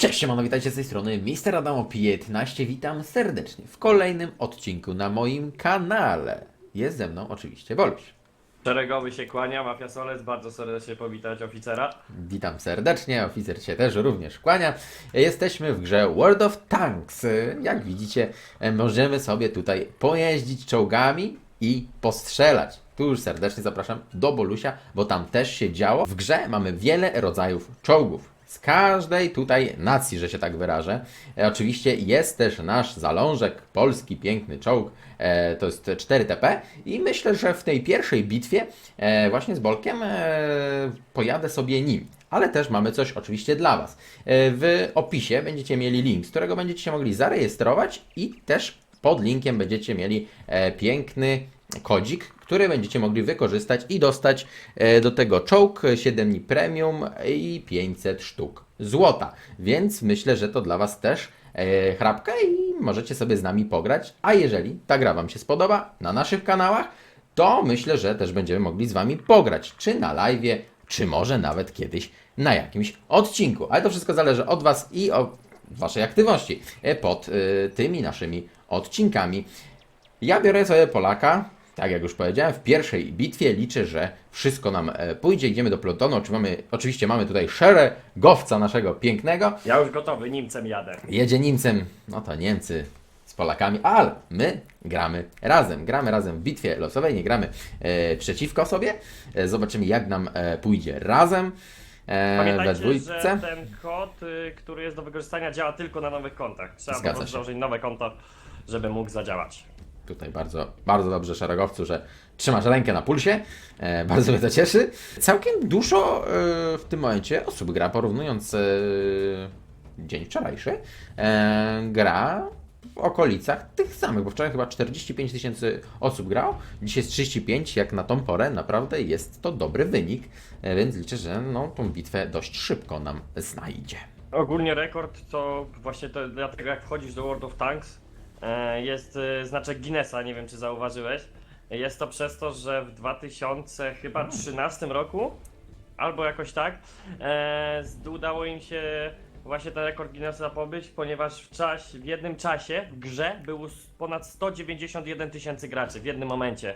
Cześć, siemano, witajcie z tej strony Mister Adamo 15. Witam serdecznie w kolejnym odcinku na moim kanale. Jest ze mną oczywiście Woluś. Szeregowy się kłania, Mafia Solec, bardzo serdecznie powitać oficera. Witam serdecznie, oficer się też również kłania. Jesteśmy w grze World of Tanks. Jak widzicie, możemy sobie tutaj pojeździć czołgami i postrzelać. Tu już serdecznie zapraszam do Bolusia, bo tam też się działo. W grze mamy wiele rodzajów czołgów. Z każdej tutaj nacji, że się tak wyrażę. E, oczywiście jest też nasz zalążek, polski piękny czołg, e, to jest 4TP i myślę, że w tej pierwszej bitwie e, właśnie z Bolkiem e, pojadę sobie nim. Ale też mamy coś oczywiście dla Was. E, w opisie będziecie mieli link, z którego będziecie się mogli zarejestrować i też pod linkiem będziecie mieli e, piękny kodzik, który będziecie mogli wykorzystać i dostać e, do tego czołg 7 dni premium i 500 sztuk złota. Więc myślę, że to dla Was też e, chrapka i możecie sobie z nami pograć. A jeżeli ta gra Wam się spodoba na naszych kanałach, to myślę, że też będziemy mogli z Wami pograć, czy na live, czy może nawet kiedyś na jakimś odcinku. Ale to wszystko zależy od Was i od Waszej aktywności e, pod tymi naszymi odcinkami. Ja biorę sobie Polaka, tak jak już powiedziałem, w pierwszej bitwie liczę, że wszystko nam e, pójdzie. Idziemy do plutonu. Oczywiście mamy tutaj szeregowca naszego pięknego. Ja już gotowy, Niemcem jadę. Jedzie Niemcem, no to Niemcy z Polakami, ale my gramy razem. Gramy razem w bitwie losowej, nie gramy e, przeciwko sobie. E, zobaczymy, jak nam e, pójdzie razem. E, Pamiętajcie, że ten kod, y, który jest do wykorzystania, działa tylko na nowych kontach. Trzeba po Zgadza prostu założyć nowe konto, żeby mógł zadziałać. Tutaj bardzo, bardzo dobrze szeregowcu, że trzymasz rękę na pulsie. E, bardzo mnie to cieszy. Całkiem dużo e, w tym momencie osób gra, porównując e, dzień wczorajszy. Gra w okolicach tych samych, bo wczoraj chyba 45 tysięcy osób grało, dzisiaj jest 35, jak na tą porę naprawdę jest to dobry wynik, więc liczę, że no, tą bitwę dość szybko nam znajdzie. Ogólnie rekord to właśnie to, dlatego jak wchodzisz do World of Tanks jest e, znaczek Guinnessa, nie wiem czy zauważyłeś. Jest to przez to, że w 2013 roku albo jakoś tak e, udało im się właśnie ten rekord Guinnessa pobyć, ponieważ w, czas, w jednym czasie w grze było ponad 191 tysięcy graczy w jednym momencie.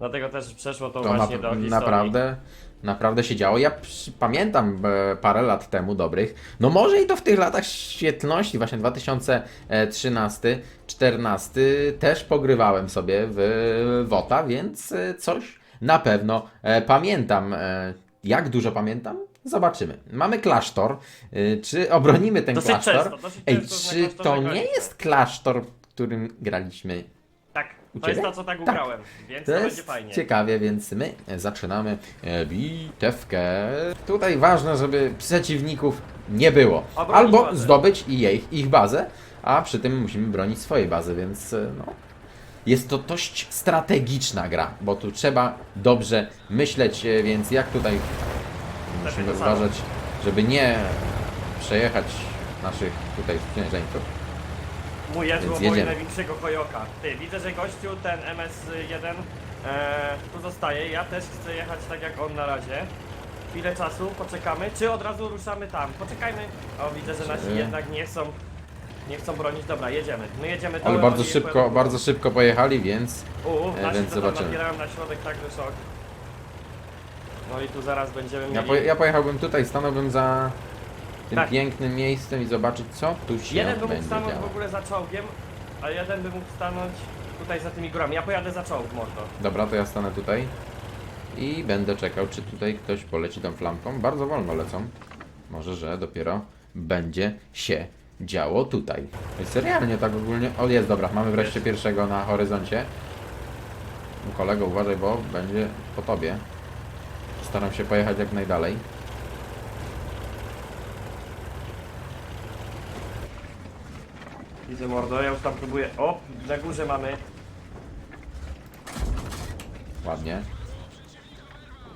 Dlatego też przeszło to, To właśnie na, do historii. naprawdę, naprawdę się działo. Ja pamiętam e, parę lat temu dobrych, no może i to w tych latach świetności, właśnie 2013-14 też pogrywałem sobie w WOTA, więc e, coś na pewno e, pamiętam. Jak dużo pamiętam? Zobaczymy. Mamy klasztor. Czy obronimy ten Dosyć klasztor? często, dosyć Ej, często czy to nie jest klasztor, w którym graliśmy U to jest to co tak Tak. ugrałem, więc to, To będzie jest fajnie. ciekawie, więc my zaczynamy e, bitewkę. Tutaj ważne, żeby przeciwników nie było. Obronić Albo bazę. zdobyć i jej, ich bazę, a przy tym musimy bronić swojej bazy, więc e, no, jest to dość strategiczna gra, bo tu trzeba dobrze myśleć, e, więc jak tutaj musimy to samo. uważać, żeby nie przejechać naszych tutaj sprzężeńców. Mój jest Więc jedziemy. największego kojoka. Ty, widzę, że gościu ten MS-1 e, tu zostaje. Ja też chcę jechać tak jak on na razie. Chwilę czasu, poczekamy. Czy od razu ruszamy tam? Poczekajmy. O, widzę, że nasi Czy- jednak nie chcą, nie chcą bronić. Dobra, jedziemy. My jedziemy Ale dołem, bardzo oni szybko, pojadą- bardzo szybko pojechali, więc U, e, nasi więc to tam zobaczymy. nabierają na środek także szok. No i tu zaraz będziemy Ja, mieli... poje, ja pojechałbym tutaj, stanąłbym za tym Tak. pięknym miejscem i zobaczyć, co tu się Jeden by mógł będzie stanąć działo. w ogóle za czołgiem, a jeden by mógł stanąć tutaj za tymi górami. Ja pojadę za czołg, mordo. Dobra, to ja stanę tutaj i będę czekał, czy tutaj ktoś poleci tą flamką. Bardzo wolno lecą. Może, że dopiero będzie się działo tutaj. Jest realnie tak ogólnie. O, jest, dobra, mamy wreszcie pierwszego na horyzoncie. Kolego, uważaj, bo będzie po tobie. Staram się pojechać jak najdalej. Widzę mordo, ja już tam próbuję. O, na górze mamy. Ładnie.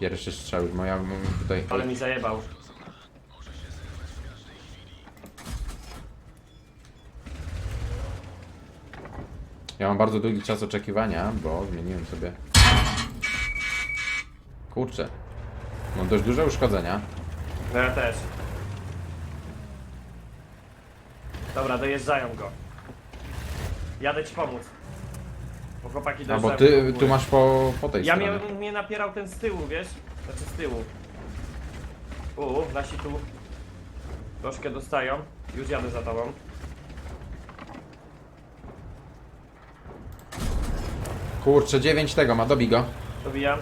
Pierwszy strzał już moja tutaj. Ale mi zajebał. Ja mam bardzo długi czas oczekiwania, bo zmieniłem sobie. Kurczę. Mam dość duże uszkodzenia. No ja też. Dobra, dojeżdżają go. Jadę ci pomóc. Bo chłopaki A dojeżdżają bo do ty góry. tu masz po, po tej Ja stronie. miałem, mnie napierał ten z tyłu, wiesz? Znaczy z tyłu. U, nasi tu troszkę dostają. Już jadę za tobą. Kurczę, 9 tego ma, dobij go. Dobijam.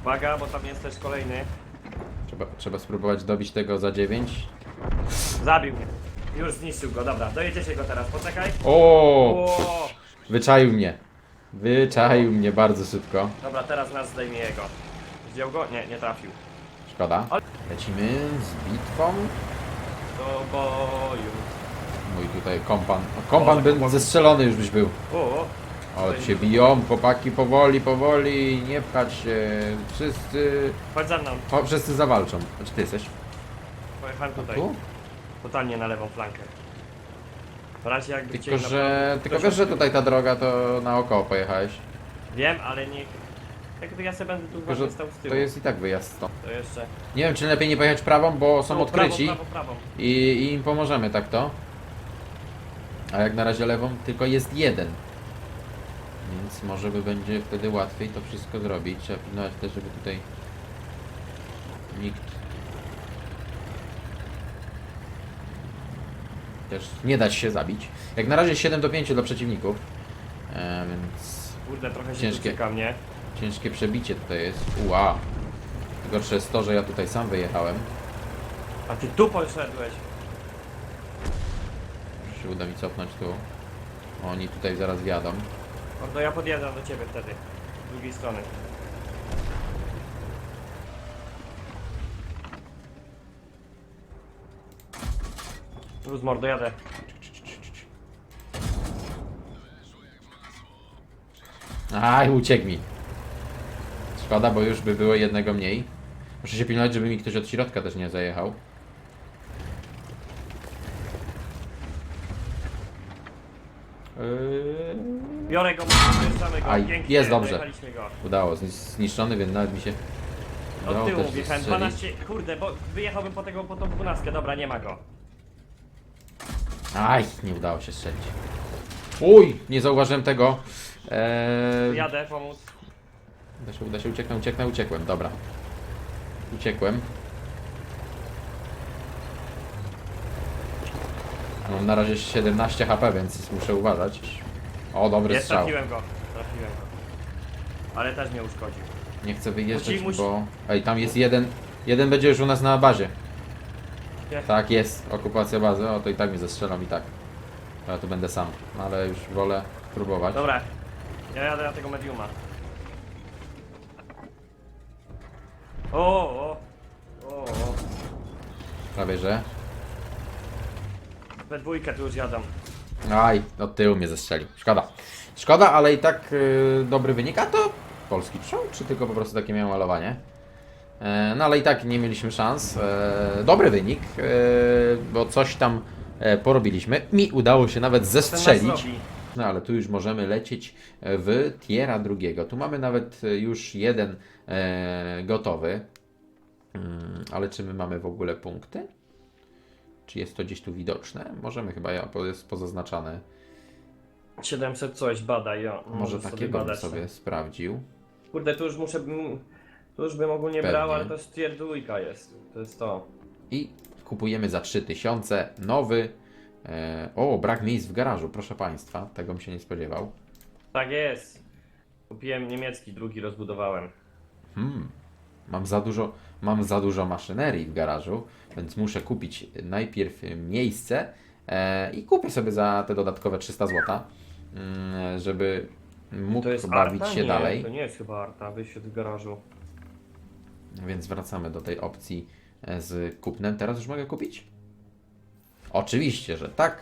Uwaga, bo tam jest też kolejny. Trzeba, trzeba spróbować dobić tego za 9. Zabił mnie. Już zniszczył go, dobra, dojedziecie go teraz, poczekaj. O! O! Wyczaił mnie. Wyczaił mnie bardzo szybko. Dobra, teraz nas zdejmie jego. Zdjął go? Nie, nie trafił. Szkoda. Lecimy z bitwą. Do boju. Mój tutaj kompan. O, kompan by zestrzelony już byś był. O, O, się biją, chłopaki powoli, powoli, nie pchać się. Wszyscy. chodź za mną. O, wszyscy zawalczą. A czy ty jesteś? Pojechałem tutaj. Tu? Totalnie na lewą flankę. W razie jakby Tylko, chcieli że. naprawdę- Tylko ktoś wiesz, że tutaj ta droga to naokoło pojechałeś. Wiem, ale nie... Jakby ja sobie będę tu Tylko, właśnie że stał z tyłu. to jest i tak wyjazd stąd. To jeszcze... Nie wiem, czy lepiej nie pojechać prawą, bo są Tu, odkryci Prawo, prawo, prawo. I, i im pomożemy, tak to? A jak na razie lewą tylko jest jeden. Więc może by będzie wtedy łatwiej to wszystko zrobić. Trzeba pilnować też, żeby tutaj nikt też nie dać się zabić. Jak na razie 7 do 5 dla przeciwników. E, więc Kurde, trochę się Ciężkie. mnie. ciężkie przebicie tutaj jest. Ua. Gorsze jest to, że ja tutaj sam wyjechałem. A ty tu poszedłeś. Może się uda mi cofnąć tu. Oni tutaj zaraz wjadą. No ja podjeżdżam do ciebie wtedy. Z drugiej strony. Luz mordo, jadę. Aj, uciekł mi. Szkoda, bo już by było jednego mniej. Muszę się pilnować, żeby mi ktoś od środka też nie zajechał. Yy, Biorę go. Aj, Pięknie, jest dobrze. dojechaliśmy go. Udało, znis- zniszczony, więc nawet mi się Od tyłu też wjechałem, zestrzelić. 12, kurde, bo wyjechałbym po tego, po tą 12, dobra, nie ma go. Aj, nie udało się strzelić. Uj, nie zauważyłem tego. Eee, Jadę, pomóc. Uda się, uda się, ucieknę, ucieknę, uciekłem, dobra. Uciekłem. Mam na razie 17 HP, więc muszę uważać. O, dobry Jest, strzał. trafiłem go, trafiłem go. Ale też mnie uszkodził. Nie chcę wyjeżdżać, Musi- musi- bo... Ej, tam jest jeden... Jeden będzie już u nas na bazie. Gdzie? Tak, jest. Okupacja bazy. O, to i tak mnie zestrzelą i tak. Ja tu będę sam, ale już wolę próbować. Dobra, ja jadę na tego mediuma. O, o, o, o. Prawie, że... We dwójkę tu już jadą. Aj, od tyłu mnie zestrzelił. Szkoda. Szkoda, ale i tak y, dobry wynik. A to polski czołg, czy tylko po prostu takie miałem malowanie? E, no ale i tak nie mieliśmy szans. E, dobry wynik, e, bo coś tam porobiliśmy. Mi udało się nawet zestrzelić. No ale tu już możemy lecieć w tiera drugiego. Tu mamy nawet już jeden gotowy. Mm, ale czy my mamy w ogóle punkty? Czy jest to gdzieś tu widoczne? Możemy chyba, ja, bo jest pozaznaczane. 700 coś badaj, ja. Może takiego bym badać. sobie sprawdził. Kurde, tu już muszę, mm, tu już bym ogólnie Pewnie. brał, ale to jest tier dwójka jest. To jest to. I kupujemy za 3000 nowy. E, o, brak miejsc w garażu, proszę Państwa. Tego bym się nie spodziewał. Tak jest. Kupiłem niemiecki, drugi rozbudowałem. Hmm, mam za dużo, mam za dużo maszynerii w garażu, więc muszę kupić najpierw miejsce e, i kupię sobie za te dodatkowe 300 zł, mm, żeby mógł To jest bawić Arta? się nie, dalej. To nie jest chyba Arta, wyjście w garażu. Więc wracamy do tej opcji e, z kupnem. Teraz już mogę kupić? Oczywiście, że tak.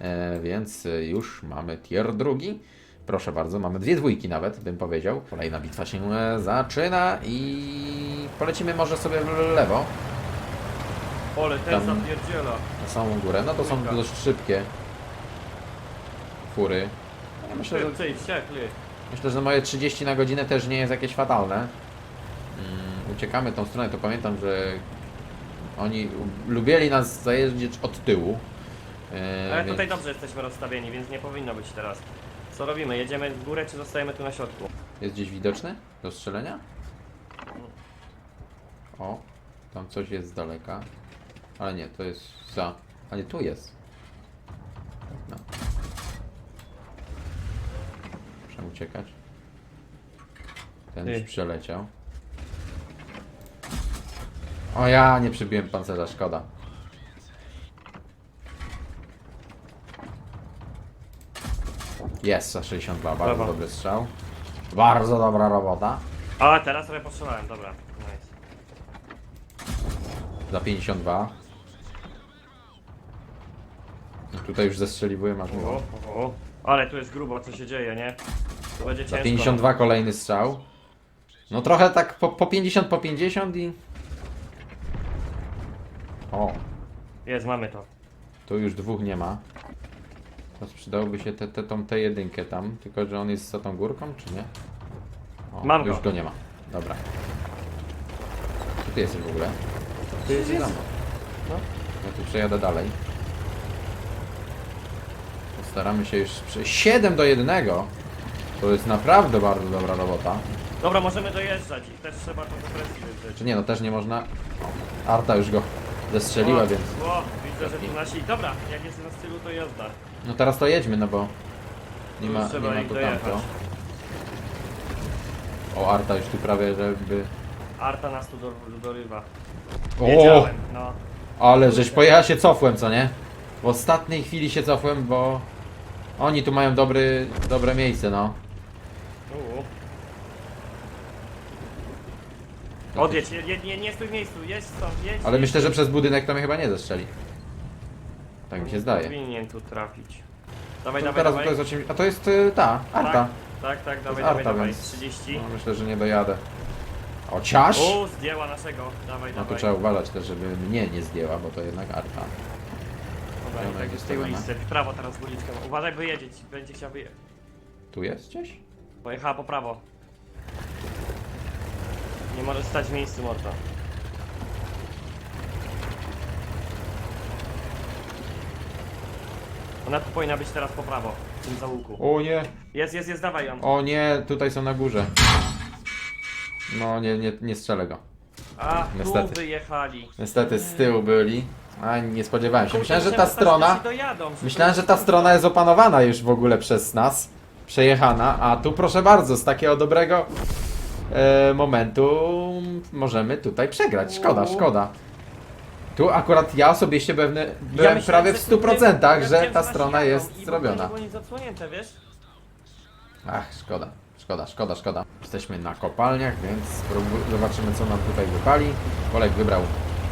E, więc już mamy tier drugi. Proszę bardzo, mamy dwie dwójki nawet, bym powiedział. Kolejna bitwa się e, zaczyna i polecimy może sobie w lewo, Ole, ten Tam- zapierdziela. na samą górę. No to są Dwójka. dość szybkie fury. Ja myślę, że, myślę, że moje 30 na godzinę też nie jest jakieś fatalne. Mm, uciekamy tą stronę, to pamiętam, że Oni lubieli nas zajeździć od tyłu. E, Ale więc- tutaj dobrze jesteśmy rozstawieni, więc nie powinno być teraz. Co robimy? Jedziemy w górę, czy zostajemy tu na środku? Jest gdzieś widoczny do strzelenia? O, tam coś jest z daleka. Ale nie, to jest za. Ale tu jest. No. Muszę uciekać. Ten Ty. już przeleciał. O ja nie przybiłem pancerza, szkoda. Jest za 62, bardzo Brawo. dobry strzał. Bardzo dobra robota. A, teraz sobie postrzelałem, dobra. Nice. Za 52. No tutaj już zestrzeliwuję, masz O, miło. o, o. Ale tu jest grubo, co się dzieje, nie? To będzie Za ciężko. 52 kolejny strzał. No trochę tak po, po 50, po 50 i... O, Jest, mamy to. tu już dwóch nie ma. Teraz przydałoby się te, te, tą tę jedynkę tam, tylko że on jest za tą górką, czy nie? O, Mam już go. go nie ma. Dobra. Gdzie ty jesteś w ogóle? Ty jesteś za mną. No. Ja tu przejadę dalej. Postaramy się już przejść. 7 do 1. To jest naprawdę bardzo dobra robota. Dobra, możemy dojeżdżać i też trzeba to do presji wywrzeć. Czy nie, no też nie można. Arta już go zestrzeliła, więc. O, widzę, że tu nasi... Dobra, jak jest na stylu, to jazda. No teraz to jedźmy, no bo. Nie ma, nie trzeba ma ich tu dojechać. tamto. O, Arta już tu prawie, żeby. Arta nas tu do, dorywa. O! Wiedziałem, no. Ale żeś pojechał się cofłem, co nie? W ostatniej chwili się cofłem, bo. Oni tu mają dobry, dobre miejsce, no. Odjedź, nie, nie, nie stój w miejscu, jedź stąd, jedź. Ale jedź. myślę, że przez budynek to mnie chyba nie zestrzeli. Tak mi się zdaje. Powinien tu trafić. Dawaj, To dawaj, teraz dawaj. to jest 8... A to jest y, ta, Arta. Tak, tak, tak, dawaj, Arta, dawaj, dawaj. więc- 30. No, myślę, że nie dojadę. O, ciaż! O, zdjęła naszego. Dawaj, No tu dawaj. trzeba uważać też, żeby mnie nie zdjęła, bo to jednak Arta. Dobra, i tak jest jest tej ulicy. W prawo teraz z uliczką. Uważaj, wyjedzie ci, będzie chciał wyjechać. Tu jest gdzieś? Pojechała po prawo. Nie może stać w miejscu, Morto. Ona tu powinna być teraz po prawo, w tym załuku. O nie! Jest, jest, jest, dawaj ją. O nie, tutaj są na górze. No nie, nie, nie strzelę go. A, tu Niestety. wyjechali. Niestety z tyłu byli. A nie spodziewałem się. Myślałem, że ta strona... dojadą, Myślałem, że ta strona jest opanowana już w ogóle przez nas. Przejechana, a tu proszę bardzo, z takiego dobrego e, momentu możemy tutaj przegrać. Szkoda, szkoda. Tu akurat ja osobiście pewny, byłem myślałem, prawie w że tu 100%, wiem- ja że ta strona jest i w ogóle zrobiona. Nie było nic odsłonięte, wiesz? Ach, szkoda, szkoda, szkoda, szkoda. Jesteśmy na kopalniach, więc spróbuj- zobaczymy co nam tutaj wypali. Olek wybrał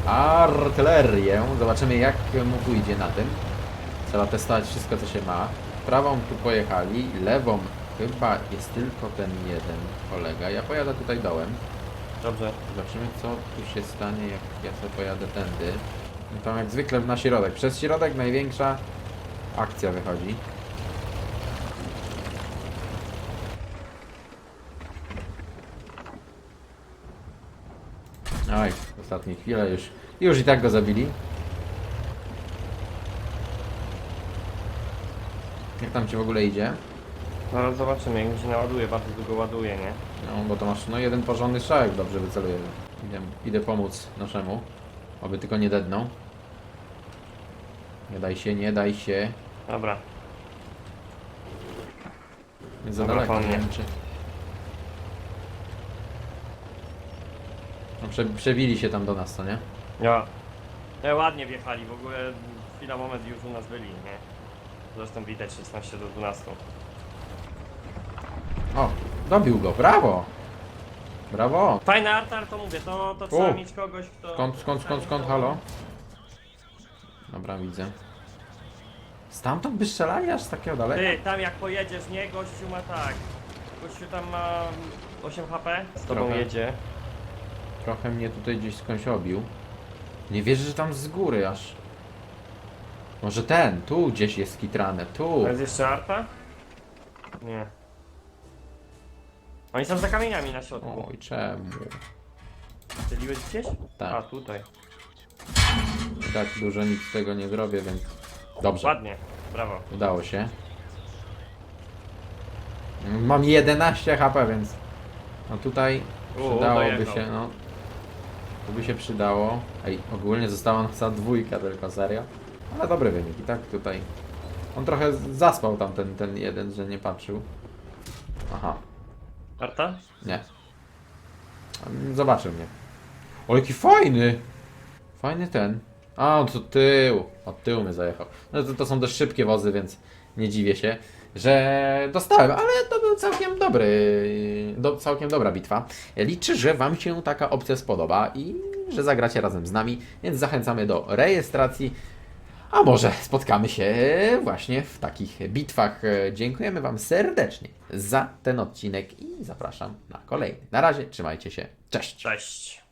artylerię. Zobaczymy jak mu pójdzie na tym. Trzeba testować wszystko co się ma. Prawą tu pojechali, lewą chyba jest tylko ten jeden kolega. Ja pojadę tutaj dołem. Dobrze. Zobaczymy co tu się stanie jak ja sobie pojadę tędy. No tam jak zwykle na środek. Przez środek największa akcja wychodzi. Oj, w ostatniej chwili już, już i tak go zabili. Jak tam ci w ogóle idzie? Zaraz zobaczymy, jak mi się naładuje, bardzo długo ładuje, nie? No, bo to masz no jeden porządny strzałek, dobrze wyceluje. Idę, idę pomóc naszemu, aby tylko nie dedną. Nie daj się, nie daj się. Dobra. Jest za Dobra, daleko, nie wiem czy... No, prze, przebili się tam do nas, co nie? Ja. E, ładnie wjechali, w ogóle chwila, moment już u nas byli, nie? Zresztą widać 16 do 12. O, dobił go, brawo! Brawo! Fajny artar, to mówię, to, to trzeba U. mieć kogoś, kto... Skąd, skąd, skąd, skąd, halo? Dobra, widzę. Stamtąd by strzelali aż z takiego daleka? Ty, tam jak pojedziesz, nie? Gościu ma tak. Gościu tam ma 8 HP. Z tobą Trochę. jedzie. Trochę mnie tutaj gdzieś skądś obił. Nie wierzę, że tam z góry aż. Może ten, tu gdzieś jest kitrane, tu. To jest jeszcze arta? Nie. Oni są za kamieniami na środku. Oj, czemu? Strzeliłeś gdzieś? Tak. A, tutaj. I tak dużo nic z tego nie zrobię, więc dobrze, Ładnie, brawo. udało się. Mam 11 HP, więc no tutaj U, przydałoby dojechał. się, no. Tu by się przydało. Ej, ogólnie została nam za dwójka tylko, serio. Ale dobry wynik i tak tutaj. On trochę zaspał tam ten, ten jeden, że nie patrzył. Aha, Arta? nie. Zobaczył mnie. O, jaki fajny! Fajny ten. A, on to tył. Od tyłu mnie zajechał. No to, to są dość szybkie wozy, więc nie dziwię się, że dostałem, ale to był całkiem dobry, do, całkiem dobra bitwa. Liczę, że Wam się taka opcja spodoba i że zagracie razem z nami, więc zachęcamy do rejestracji. A może spotkamy się właśnie w takich bitwach. Dziękujemy Wam serdecznie za ten odcinek i zapraszam na kolejny. Na razie, trzymajcie się. Cześć! Cześć.